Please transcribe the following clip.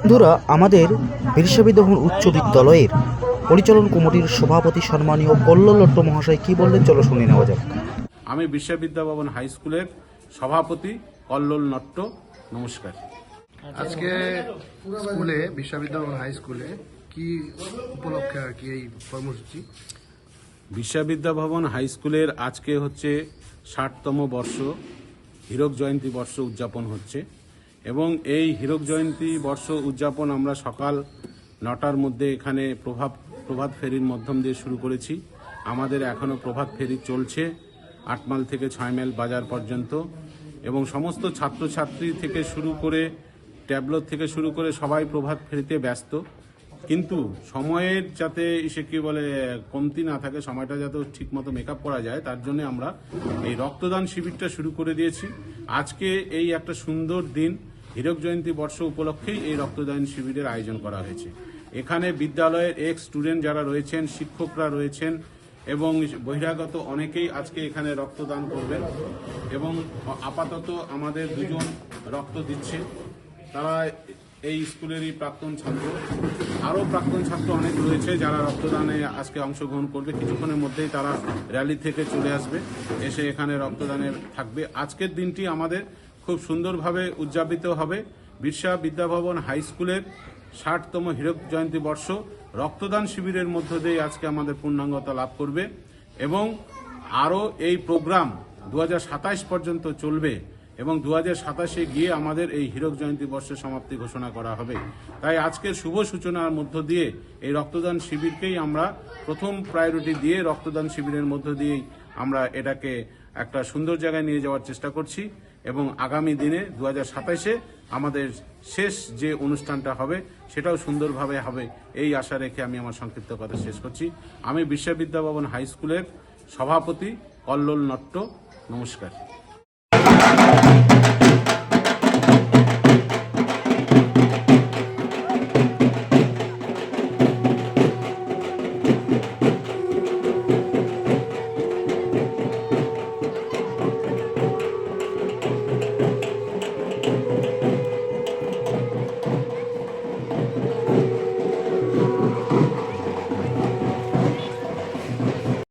বন্ধুরা আমাদের বিরসাবিদহন উচ্চ বিদ্যালয়ের পরিচালন কমিটির সভাপতি সম্মানীয় কল্লোলট্ট মহাশয় কি বললেন? চলো শুনে নেওয়া যাক। আমি বিশ্ববিদ্যা ভবন হাই স্কুলের সভাপতি কল্লোল নট্ট নমস্কার। আজকে স্কুলে বিশ্ববিদ্যালয় হাই স্কুলে কি উপলক্ষে আর কি এই কর্মসূচি? বিশ্ববিদ্যা ভবন হাই স্কুলের আজকে হচ্ছে ষাটতম বর্ষ হীরক জয়ন্তী বর্ষ উদযাপন হচ্ছে। এবং এই হীরক জয়ন্তী বর্ষ উদযাপন আমরা সকাল নটার মধ্যে এখানে প্রভাব, প্রভাত ফেরির মাধ্যম দিয়ে শুরু করেছি। আমাদের এখনও প্রভাত ফেরি চলছে আট মাইল থেকে ছয় মাইল বাজার পর্যন্ত। এবং সমস্ত ছাত্রছাত্রী থেকে শুরু করে ট্যাবলেট থেকে শুরু করে সবাই প্রভাত ফেরিতে ব্যস্ত। কিন্তু সময়ের যাতে সে কি বলে কমতি না থাকে, সময়টা যাতে ঠিক মতো মেকআপ করা যায়, তার জন্য আমরা এই রক্তদান শিবিরটা শুরু করে দিয়েছি। আজকে এই একটা সুন্দর দিন। হীরক জয়ন্তী বর্ষ উপলক্ষেই এই রক্তদান শিবিরের আয়োজন করা হয়েছে। এখানে বিদ্যালয়ের এক্স স্টুডেন্ট যারা রয়েছেন, শিক্ষকরা রয়েছেন এবং বহিরাগত অনেকেই আজকে এখানে রক্তদান করবেন এবং আপাতত আমাদের দুজন রক্ত দিচ্ছে। তারা এই স্কুলেরই প্রাক্তন ছাত্র। আরও প্রাক্তন ছাত্র অনেক রয়েছে যারা রক্তদানে আজকে অংশগ্রহণ করবে। কিছুক্ষণের মধ্যেই তারা র্যালি থেকে চলে আসবে, এসে এখানে রক্তদানে থাকবে। আজকের দিনটি আমাদের খুব সুন্দরভাবে উদযাপিত হবে বিরসা বিদ্যাভবন হাই স্কুলের ষাটতম হীরক জয়ন্তী বর্ষ। রক্তদান শিবিরের মধ্য দিয়ে আজকে আমাদের পূর্ণাঙ্গতা লাভ করবে এবং আরও এই প্রোগ্রাম দু হাজার সাতাশ পর্যন্ত চলবে এবং দু হাজার সাতাশে গিয়ে আমাদের এই হীরক জয়ন্তী বর্ষের সমাপ্তি ঘোষণা করা হবে। তাই আজকের শুভ সূচনার মধ্য দিয়ে এই রক্তদান শিবিরকেই আমরা প্রথম প্রায়োরিটি দিয়ে রক্তদান শিবিরের মধ্য দিয়েই আমরা এটাকে একটা সুন্দর জায়গায় নিয়ে যাওয়ার চেষ্টা করছি। এবং আগামী দিনে দু সাতাশে আমাদের শেষ যে অনুষ্ঠানটা হবে, সেটাও সুন্দরভাবে হবে। এই আশা রেখে আমি আমার সংক্ষিপ্ত কথা শেষ করছি। আমি বিশ্ববিদ্যাভবন হাই স্কুলের সভাপতি কল্লোল নট্ট। নমস্কার।